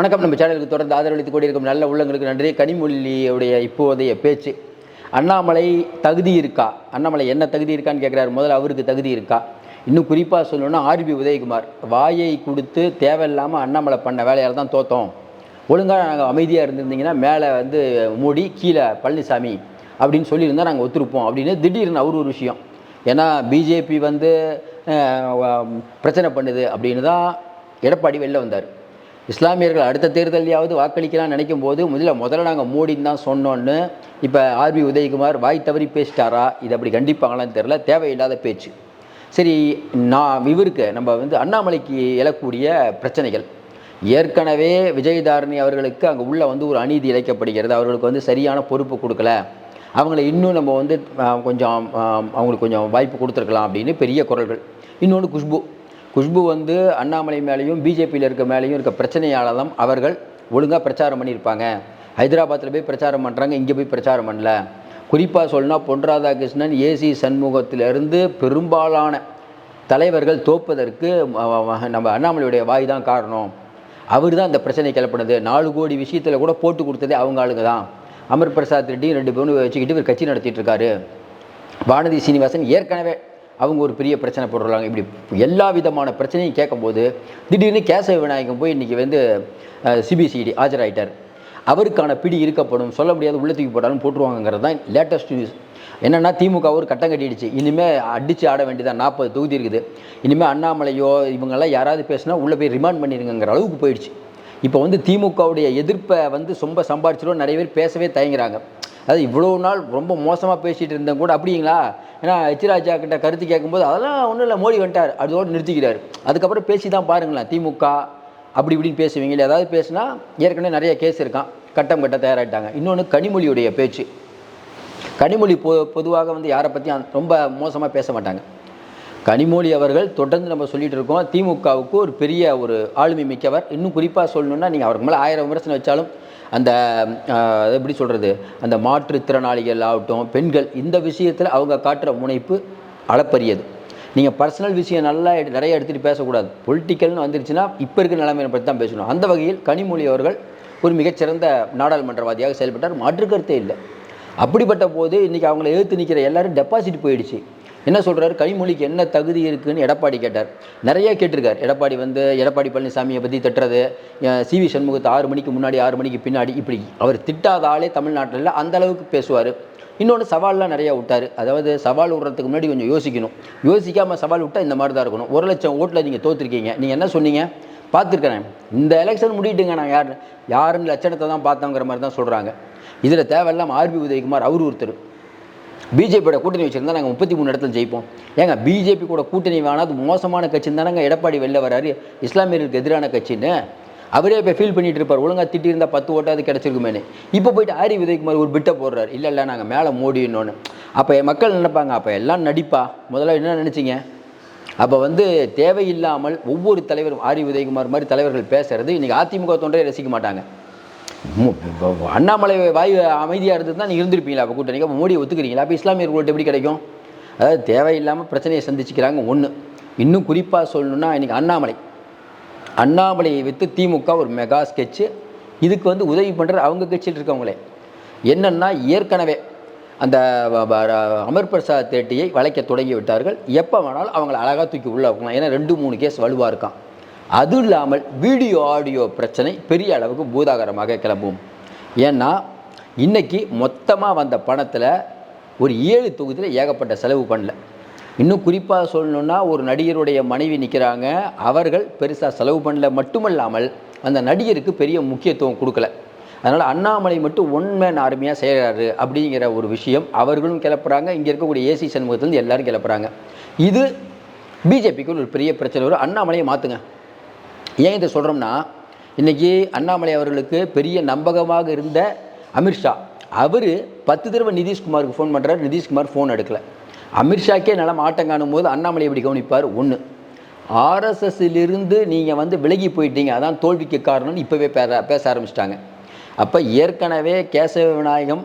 வணக்கம். நம்ம சேனலுக்கு தொடர்ந்து ஆதரவளித்துக் கொண்டிருக்கும் நல்ல உள்ளங்களுக்கு நன்றி. கனிமொழியுடைய இப்போதைய பேச்சு. அண்ணாமலை தகுதி இருக்கா? அண்ணாமலை என்ன தகுதி இருக்கான்னு கேட்குறாரு முதல்ல அவருக்கு தகுதி இருக்கா? இன்னும் குறிப்பாக சொல்லணும்னா ஆர்பி உதயகுமார். வாயை கொடுத்து தேவையில்லாமல் அண்ணாமலை பண்ண வேலையால் தான் தோத்தோம். ஒழுங்காக நாங்கள் அமைதியாக இருந்திருந்தீங்கன்னா மேலே வந்து மூடி கீழே பழனிசாமி அப்படின்னு சொல்லியிருந்தால் நாங்கள் ஒத்துருப்போம் அப்படின்னு திடீர்னு அவர் ஒரு விஷயம். ஏன்னா பிஜேபி வந்து பிரச்சனை பண்ணுது அப்படின்னு தான் எடப்பாடி வெளில வந்தார். இஸ்லாமியர்கள் அடுத்த தேர்தலையாவது வாக்களிக்கலாம்னு நினைக்கும் போது முதல்ல முதல்ல நாங்கள் மோடின்னு தான் சொன்னோன்னு இப்போ ஆர்பி உதயகுமார் வாய் தவறி பேசிட்டாரா? இது அப்படி கண்டிப்பாங்களான்னு தெரில தேவையில்லாத பேச்சு. சரி நான் இவருக்கு நம்ம வந்து அண்ணாமலைக்கு எழக்கூடிய பிரச்சனைகள். ஏற்கனவே விஜயதாரணி அவர்களுக்கு அங்கே உள்ள வந்து ஒரு அநீதி இழைக்கப்படுகிறது. அவர்களுக்கு வந்து சரியான பொறுப்பு கொடுக்கல. அவங்கள இன்னும் நம்ம வந்து கொஞ்சம் அவங்களுக்கு கொஞ்சம் வாய்ப்பு கொடுத்துருக்கலாம் அப்படின்னு பெரிய குரல்கள். இன்னொன்று குஷ்பு. குஷ்பு வந்து அண்ணாமலை மேலேயும் பிஜேபியில் இருக்க மேலேயும் இருக்க பிரச்சனையால் தான் அவர்கள் ஒழுங்காக பிரச்சாரம் பண்ணியிருப்பாங்க. ஹைதராபாத்தில் போய் பிரச்சாரம் பண்ணுறாங்க இங்கே போய் பிரச்சாரம் பண்ணல. குறிப்பாக சொல்லணும்னா பொன் ராதாகிருஷ்ணன் ஏசி சண்முகத்திலிருந்து பெரும்பாலான தலைவர்கள் தோப்பதற்கு நம்ம அண்ணாமலையுடைய வாய் தான் காரணம். அவர் தான் இந்த பிரச்சனை கிளப்பினது. நாலு கோடி விஷயத்தில் கூட போட்டு கொடுத்ததே அவங்க ஆளுங்க தான். அமர் பிரசாத் ரெட்டி ரெண்டு பேரும் வச்சுக்கிட்டு இவர் கட்சி நடத்திட்டு இருக்காரு. வானதி சீனிவாசன் ஏற்கனவே அவங்க ஒரு பெரிய பிரச்சனை போடுறாங்க. இப்படி எல்லா விதமான பிரச்சனையும் கேட்கும்போது திடீர்னு கேசவ விநாயகம் போய் இன்றைக்கி வந்து சிபிசிடி ஆஜராயிட்டார். அவருக்கான பிடி இருக்கப்படும் சொல்ல முடியாது உள்ள தூக்கி போட்டாலும் போட்டுருவாங்கங்கிறது தான் லேட்டஸ்ட் நியூஸ் என்னென்னா திமுக ஒரு கட்டம் கட்டிடுச்சு. இனிமேல் அடித்து ஆட வேண்டியதான் நாற்பது தொகுதி இருக்குது. இனிமேல் அண்ணாமலையோ இவங்கெல்லாம் யாராவது பேசினா உள்ளே போய் ரிமாண்ட் பண்ணிடுங்கிற அளவுக்கு போயிடுச்சு. இப்போ வந்து திமுகவுடைய எதிர்ப்பை வந்து ரொம்ப சம்பாரிச்சிடும் நிறைய பேர் பேசவே தயங்குறாங்க. அதாவது இவ்வளோ நாள் ரொம்ப மோசமாக பேசிகிட்டு இருந்தேன் கூட அப்படிங்களா? ஏன்னா எச்ராஜா கிட்ட கருத்து கேட்கும்போது அதெல்லாம் ஒன்றும் இல்லை மோடி வந்துட்டார். அதோடு நிறுத்திக்கிறார். அதுக்கப்புறம் பேசி தான் பாருங்களேன் திமுக அப்படி இப்படின்னு பேசுவீங்க. இல்லை ஏதாவது பேசுனா ஏற்கனவே நிறைய கேஸ் இருக்கான். கட்டம் கட்ட தயாராகிட்டாங்க இன்னொன்று கனிமொழியுடைய பேச்சு. கனிமொழி பொ பொதுவாக வந்து யாரை பற்றியும் ரொம்ப மோசமாக பேச மாட்டாங்க. கனிமொழி அவர்கள் தொடர்ந்து நம்ம சொல்லிட்டு இருக்கோம். திமுகவுக்கு ஒரு பெரிய ஒரு ஆளுமை மிக்கவர். இன்னும் குறிப்பாக சொல்லணும்னா நீங்கள் அவருக்கு மேலே ஆயிரம் விமர்சனம் வச்சாலும் அந்த எப்படி சொல்கிறது அந்த மாற்றுத்திறனாளிகள் ஆகட்டும் பெண்கள் இந்த விஷயத்தில் அவங்க காட்டுற முனைப்பு அளப்பரியது. நீங்கள் பர்சனல் விஷயம் நல்லா எடு- நிறைய எடுத்துகிட்டு பேசக்கூடாது. பொலிட்டிக்கல்னு வந்துருச்சுன்னா இப்போ இருக்கிற நிலைமையை பற்றி தான் பேசணும். அந்த வகையில் கனிமொழி அவர்கள் ஒரு மிகச்சிறந்த நாடாளுமன்றவாதியாக செயல்பட்டார். மாற்று கருத்தே இல்லை. அப்படிப்பட்ட போது இன்றைக்கி அவங்கள எழுத்து நிற்கிற எல்லோரும் டெபாசிட் போயிடுச்சு. என்ன சொல்கிறாரு கனிமொழிக்கு என்ன தகுதி இருக்குன்னு எடப்பாடி கேட்டார். நிறைய கேட்டிருக்கார். எடப்பாடி வந்து எடப்பாடி பழனிசாமியை பற்றி திட்டுறது சி வி சண்முகத்தை ஆறு மணிக்கு முன்னாடி ஆறு மணிக்கு பின்னாடி இப்படி. அவர் திட்டாத ஆளே தமிழ்நாட்டில் அந்த அளவுக்கு பேசுவார். இன்னொன்று சவால்லாம் நிறையா விட்டார். அதாவது சவால் விடுறதுக்கு முன்னாடி கொஞ்சம் யோசிக்கணும். யோசிக்காமல் சவால் விட்டால் இந்த மாதிரி தான் இருக்கணும். ஒரு லட்சம் ஓட்டில் நீங்கள் தோற்றுருக்கீங்க நீங்கள் என்ன சொன்னீங்க? பார்த்துருக்கிறேன். இந்த எலெக்ஷன் முடிட்டுங்க நான் யார் யாருன்னு லட்சணத்தை தான் பார்த்தோங்கிற மாதிரி தான் சொல்கிறாங்க இதில் தேவையில்லாமல் ஆர்பி உதயகுமார் அவர் ஒருத்தர். பிஜேபியோட கூட்டணி வச்சுருந்தா நாங்கள் முப்பத்தி மூணு இடத்துல ஜெயிப்போம். ஏங்க பிஜேபி கூட கூட்டணி வேணாம் அது மோசமான கட்சின்னு தானேங்க எடப்பாடி வெளில வராரு. இஸ்லாமியர்களுக்கு எதிரான கட்சின்னு. அவரே இப்போ ஃபீல் பண்ணிட்டு இருப்பார். ஒழுங்காக திட்டியிருந்தா பத்து ஓட்டாவது கிடச்சிருக்குமேனு இப்போ போயிட்டு ஆரி உதயகுமார் ஒரு பிட்டை போடுறாரு. இல்லை இல்லை நாங்கள் மேலே மோடினோன்னு அப்போ மக்கள் நினைப்பாங்க அப்போ எல்லாம் நடிப்பா? முதல்ல என்ன நினச்சிங்க? அப்போ வந்து தேவையில்லாமல் ஒவ்வொரு தலைவரும் ஆரி உதயகுமார் மாதிரி தலைவர்கள் பேசுறது இன்றைக்கி அதிமுக தொண்டரை ரசிக்க மாட்டாங்க. அண்ணாமலை வாய் அமைதியாக இருந்ததுன்னா நீங்கள் இருந்திருப்பீங்களா? அப்போ கூட்டணிக்கு. அப்போ மோடியை ஒத்துக்கிறீங்களா? அப்போ இஸ்லாமியர்கள்ட்ட எப்படி கிடைக்கும்? அதாவது தேவையில்லாமல் பிரச்சனையை சந்திச்சுக்கிறாங்க ஒன்று இன்னும் குறிப்பாக சொல்லணுன்னா இன்றைக்கி அண்ணாமலை. அண்ணாமலையை விற்று திமுக ஒரு மெகா ஸ்கெட்சு. இதுக்கு வந்து உதவி பண்ணுற அவங்க கட்சியில் இருக்கவங்களே. என்னென்னா ஏற்கனவே அந்த அமர் பிரசாத் தேட்டியை வளைக்க தொடங்கி விட்டார்கள். எப்போ வேணாலும் அவங்கள அழகாக தூக்கி உள்ளே வைக்கலாம். ஏன்னா ரெண்டு மூணு கேஸ் வலுவாக இருக்கான். அதுவும் இல்லாமல் வீடியோ ஆடியோ பிரச்சனை பெரிய அளவுக்கு பூதாகரமாக கிளம்பும். ஏன்னா இன்றைக்கி மொத்தமாக வந்த பணத்தில் ஒரு ஏழு தொகுதியில் ஏகப்பட்ட செலவு பண்ணல. இன்னும் குறிப்பாக சொல்லணுன்னா ஒரு நடிகருடைய மனைவி நிற்கிறாங்க அவர்கள் பெருசாக செலவு பண்ணல. மட்டுமல்லாமல் அந்த நடிகருக்கு பெரிய முக்கியத்துவம் கொடுக்கல. அதனால் அண்ணாமலை மட்டும் ஒன் மேன் ஆர்மியாக செய்கிறாரு அப்படிங்கிற ஒரு விஷயம் அவர்களும் கிளப்புறாங்க. இங்கே இருக்கக்கூடிய ஏசி சண்முகத்துலேருந்து எல்லாரும் கிளப்புறாங்க. இது பிஜேபிக்கு ஒரு பெரிய பிரச்சனை. வரும் அண்ணாமலையை மாற்றுங்க ஏன் இதை சொல்கிறோம்னா இன்றைக்கி அண்ணாமலை அவர்களுக்கு பெரிய நம்பகமாக இருந்த அமித்ஷா அவர் பத்து தடவை நிதிஷ்குமாருக்கு ஃபோன் பண்ணுறாரு நிதிஷ்குமார் ஃபோன் எடுக்கலை. அமித்ஷாக்கே நலம் ஆட்டம் காணும் போது அண்ணாமலை எப்படி கவனிப்பார்? ஒன்று ஆர்எஸ்எஸ்ஸிலிருந்து நீங்கள் வந்து விலகி போயிட்டீங்க அதான் தோல்விக்கு காரணம்னு இப்போவே பேச பேச ஆரம்பிச்சிட்டாங்க. அப்போ ஏற்கனவே கேசவ விநாயகம்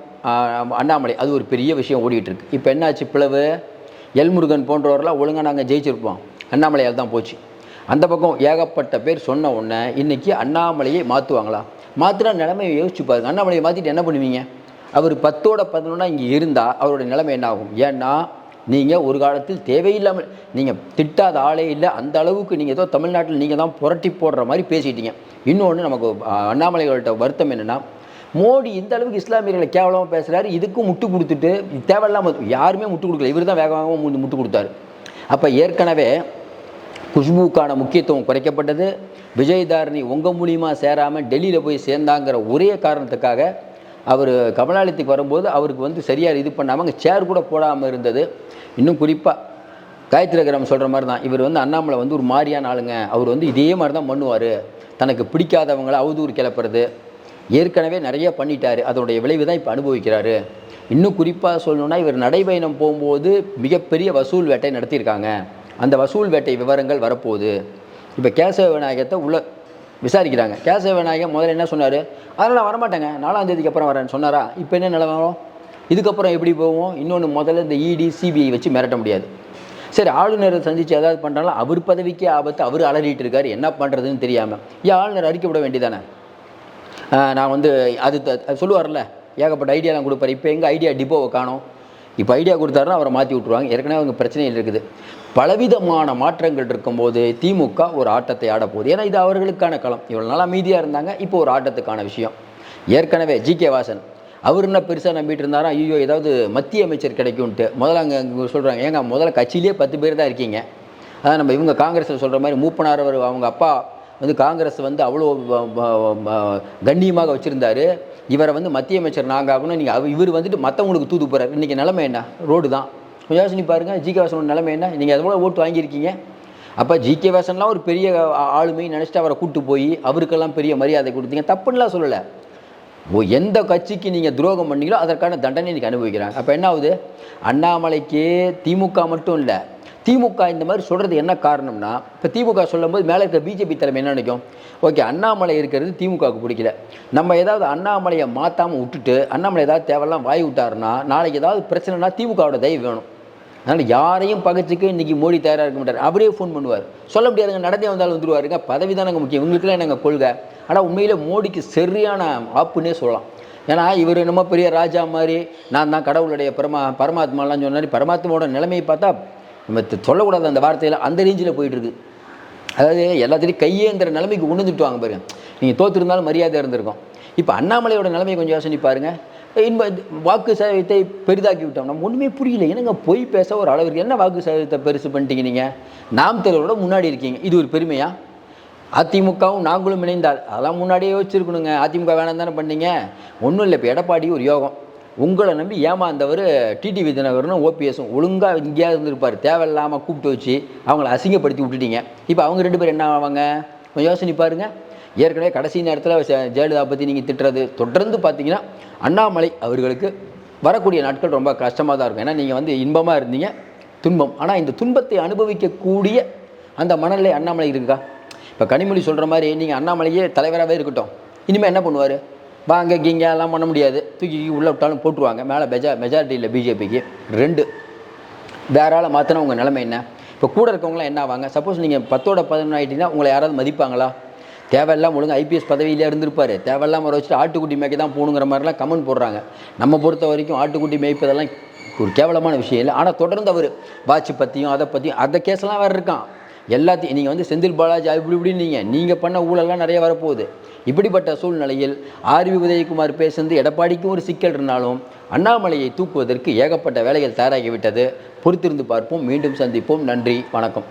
அண்ணாமலை அது ஒரு பெரிய விஷயம் ஓடிட்டுருக்கு இப்போ என்னாச்சு பிளவு? எல்முருகன் போன்றவரெல்லாம் ஒழுங்காக நாங்கள் ஜெயிச்சிருப்போம். அண்ணாமலையால் தான் போச்சு. அந்த பக்கம் ஏகப்பட்ட பேர் சொன்ன உடனே இன்றைக்கி அண்ணாமலையை மாற்றுவாங்களா மாற்றினா நிலைமையை யோசிச்சு பாருங்க. அண்ணாமலையை மாற்றிட்டு என்ன பண்ணுவீங்க? அவர் பத்தோட பதினொன்னா இங்கே இருந்தால் அவருடைய நிலைமை என்ன ஆகும் ஏன்னா நீங்கள் ஒரு காலத்தில் தேவையில்லாமல் நீங்கள் திட்டாத ஆளே இல்லை. அந்த அளவுக்கு நீங்கள் ஏதோ தமிழ்நாட்டில் நீங்கள் தான் புரட்டி போடுற மாதிரி பேசிட்டீங்க. இன்னொன்று நமக்கு அண்ணாமலைகள்கிட்ட வருத்தம் என்னென்னா மோடி இந்த அளவுக்கு இஸ்லாமியர்களை கேவலமாக பேசுகிறாரு இதுக்கும் முட்டு கொடுத்துட்டு தேவையில்லாமல் யாருமே முட்டு கொடுக்கல. இவர் தான் வேக வேகமாக முட்டு கொடுத்தாரு. அப்போ ஏற்கனவே குஷ்புக்கான முக்கியத்துவம் குறைக்கப்பட்டது. விஜயதாரணி உங்கள் மூலியமாக சேராமல் டெல்லியில் போய் சேர்ந்தாங்கிற ஒரே காரணத்துக்காக அவர் கமலாலயத்துக்கு வரும்போது அவருக்கு வந்து சரியாக இது பண்ணாமல் அங்கே சேர் கூட போடாமல் இருந்தது. இன்னும் குறிப்பாக காயத்ரி கிராமம் சொல்கிற மாதிரி தான் இவர் வந்து அண்ணாமலை வந்து ஒரு மாதிரியான ஆளுங்க. அவர் வந்து இதே மாதிரி தான் பண்ணுவார். தனக்கு பிடிக்காதவங்களை அவதூறு கிளப்புறது. ஏற்கனவே நிறைய பண்ணிட்டார். அதனுடைய விளைவு தான் இப்போ அனுபவிக்கிறாரு. இன்னும் குறிப்பாக சொல்லணுன்னா இவர் நடைபயணம் போகும்போது மிகப்பெரிய வசூல் வேட்டை நடத்தியிருக்காங்க. அந்த வசூல் வேட்டை விவரங்கள் வரப்போகுது. இப்போ கேசவ விநாயகத்தை உள்ள விசாரிக்கிறாங்க. கேசவ விநாயகம் முதல்ல என்ன சொன்னார்? அதனால் நான் வரமாட்டேங்க. நாலாம் தேதிக்கு அப்புறம் வரேன்னு சொன்னாரா? இப்போ என்ன நிலவரம் இதுக்கப்புறம் எப்படி போவோம்? இன்னொன்று முதல்ல இந்த இடி சிபிஐ வச்சு மிரட்ட முடியாது. சரி ஆளுநரை சந்தித்து ஏதாவது பண்ணுறாலும் அவர் பதவிக்கே ஆபத்து அவர் அலறிட்டு இருக்கார். என்ன பண்ணுறதுன்னு தெரியாமல் ஏன் ஆளுநர் அறிக்கை விட வேண்டியதானே? நான் வந்து அது த- சொல்லுவார்ல ஏகப்பட்ட ஐடியாலாம் கொடுப்பாரு. இப்போ எங்கள் ஐடியா டிப்போவை காணோம். இப்போ ஐடியா கொடுத்தாருன்னா அவரை மாற்றி விட்ருவாங்க ஏற்கனவே அவங்க பிரச்சனைகள் இருக்குது. பலவிதமான மாற்றங்கள் இருக்கும்போது திமுக ஒரு ஆட்டத்தை ஆட போகுது. ஏன்னா இது அவர்களுக்கான களம். இவ்வளோ நாளாக மீதியாக இருந்தாங்க. இப்போ ஒரு ஆட்டத்துக்கான விஷயம். ஏற்கனவே ஜி கே வாசன் அவர் என்ன பெருசாக நம்பிட்டு இருந்தாரா? ஐயோ ஏதாவது மத்திய அமைச்சர் கிடைக்கும்ன்ட்டு. முதல்ல அங்கே சொல்கிறாங்க ஏங்க முதல்ல கட்சியிலே பத்து பேர் தான் இருக்கீங்க. அதான் நம்ம இவங்க காங்கிரஸில் சொல்கிற மாதிரி மூப்பனார் அவர் அவங்க அப்பா வந்து காங்கிரஸ் வந்து அவ்வளோ கண்ணியமாக வச்சுருந்தாரு. இவரை வந்து மத்திய அமைச்சர் நாங்கள் ஆகணும் நீங்கள் இவர் வந்துட்டு மற்றவங்களுக்கு தூது போகிறார் இன்றைக்கி நிலமை என்ன? ரோடு தான். கொஞ்சம் யோசனை பாருங்கள் ஜி கே வாசனோட நிலமை என்ன? நீங்கள் எவ்வளோ ஓட்டு வாங்கியிருக்கீங்க. அப்போ ஜி கே வாசன்லாம் ஒரு பெரிய ஆளுமை நினச்சிட்டு அவரை கூட்டு போய் அவருக்கெல்லாம் பெரிய மரியாதை கொடுத்தீங்க. தப்புன்னெலாம் சொல்லலை. ஓ எந்த கட்சிக்கு நீங்கள் துரோகம் பண்ணீங்களோ அதற்கான தண்டனை இன்றைக்கி அனுபவிக்கிறாங்க. அப்போ என்ன ஆகுது? அண்ணாமலைக்கு திமுக மட்டும் இல்லை திமுக இந்த மாதிரி சொல்கிறது என்ன காரணம்னா இப்போ திமுக சொல்லும்போது மேலே இருக்க பிஜேபி தலைமை என்ன நினைக்கும்? ஓகே அண்ணாமலை இருக்கிறது திமுகவுக்கு பிடிக்கல. நம்ம ஏதாவது அண்ணாமலையை மாற்றாமல் விட்டுட்டு அண்ணாமலை ஏதாவது தேவையெல்லாம் வாய் விட்டாருன்னா நாளைக்கு ஏதாவது பிரச்சனைனா திமுகவோட தயவு வேணும். அதனால் யாரையும் பகச்சுக்கு இன்றைக்கி மோடி தயாராக இருக்க மாட்டார். அவரே ஃபோன் பண்ணுவார். சொல்ல முடியாதுங்க நடந்தே வந்தாலும் வந்துருவாருங்க. பதவி தானங்க முக்கியம். இவங்களுக்குலாம் நாங்கள் கொள்கை? ஆனால் உண்மையில் மோடிக்கு சரியான ஆப்புன்னே சொல்லலாம். ஏன்னா இவர் என்னமோ பெரிய ராஜா மாதிரி நான் தான் கடவுளுடைய பரமா பரமாத்மாலாம் சொன்னார். பரமாத்மாவோட நிலைமையை பார்த்தா நம்ம சொல்லக்கூடாது அந்த வார்த்தையில் அந்த ரேஞ்சில் போயிட்டுருக்கு. அதாவது எல்லாத்திலையும் கையேந்திர நிலைமைக்கு உணர்ந்துட்டு வாங்க பாருங்க. நீங்கள் தோற்றிருந்தாலும் மரியாதை இருந்திருக்கும். இப்போ அண்ணாமலையோட நிலைமையை கொஞ்சம் யோசனை பாருங்க. இன்ப வாக்கு சதவீதத்தை பெரிதாக்கி விட்டோம். நம்ம ஒன்றுமே புரியல. என்னங்க பொய் பேச ஒரு அளவிற்கு என்ன வாக்கு சதவீதத்தை பெருசு பண்ணிட்டீங்க நீங்கள் நாம் தலைவரோட முன்னாடி இருக்கீங்க. இது ஒரு பெருமையா? அதிமுகவும் நாங்களும் இணைந்தால். அதெல்லாம் முன்னாடியே யோசிச்சிருக்கணுங்க. அதிமுக வேணாம் தானே பண்ணீங்க. ஒன்றும் இல்லை. இப்போ எடப்பாடி ஒரு யோகம். உங்களை நம்பி ஏமாந்தவர் டிடிவி தினகரனும் ஓபிஎஸும் ஒழுங்காக இங்கேயாவது இருந்திருப்பார். தேவையில்லாமல் கூப்பிட்டு வச்சு அவங்கள அசிங்கப்படுத்தி விட்டுட்டீங்க. இப்போ அவங்க ரெண்டு பேரும் என்ன ஆவாங்க? கொஞ்சம் யோசனை பாருங்கள் ஏற்கனவே கடைசி நேரத்தில் ஜெயலலிதா பற்றி நீங்கள் திட்டுறது தொடர்ந்து பார்த்தீங்கன்னா அண்ணாமலை அவர்களுக்கு வரக்கூடிய நாட்கள் ரொம்ப கஷ்டமாக தான் இருக்கும். ஏன்னா நீங்கள் வந்து இன்பமாக இருந்தீங்க. துன்பம். ஆனால் இந்த துன்பத்தை அனுபவிக்கக்கூடிய அந்த மனநிலை அண்ணாமலை இருக்கா இப்போ கனிமொழி சொல்கிற மாதிரி நீங்கள் அண்ணாமலையே தலைவராகவே இருக்கட்டும். இனிமேல் என்ன பண்ணுவார்? வாங்க கிங்க எல்லாம் பண்ண முடியாது. தூக்கி உள்ளே விட்டாலும் போட்டுருவாங்க. மேலே மெஜா மெஜாரிட்டி இல்லை பிஜேபிக்கு ரெண்டு. வேறால் மாற்றினா உங்கள் நிலைமை என்ன? இப்போ கூட இருக்கவங்களாம் என்ன ஆவாங்க? சப்போஸ் நீங்கள் பத்தோட பதினொன்று ஆகிட்டீங்கன்னா உங்களை யாராவது மதிப்பாங்களா? தேவையில்லாம ஒழுங்கு ஐபிஎஸ் பதவியிலே இருந்திருப்பார். தேவையில்லாமல் வர வச்சுட்டு ஆட்டுக்குட்டி மேய்க்க தான் போகணுங்கிற மாதிரிலாம் கமெண்ட் போடுறாங்க. நம்ம பொறுத்த வரைக்கும் ஆட்டுக்குட்டி மேய்ப்பதெல்லாம் ஒரு கேவலமான விஷயம் இல்லை. ஆனால் தொடர்ந்து அவர் வாட்ச் பற்றியும் அதை பற்றியும் அந்த கேஸ்லாம் வேறு இருக்கான். எல்லாத்தையும் நீங்கள் வந்து செந்தில் பாலாஜி அப்படி இப்படின்னு நீங்கள் நீங்கள் பண்ண ஊழல்லாம் நிறைய வரப்போகுது. இப்படிப்பட்ட சூழ்நிலையில் ஆர்வி உதயகுமார் பேசுந்து எடப்பாடிக்கும் ஒரு சிக்கல் இருந்தாலும் அண்ணாமலையை தூக்குவதற்கு ஏகப்பட்ட வேலைகள் தயாராகிவிட்டது. பொறுத்திருந்து பார்ப்போம். மீண்டும் சந்திப்போம். நன்றி. வணக்கம்.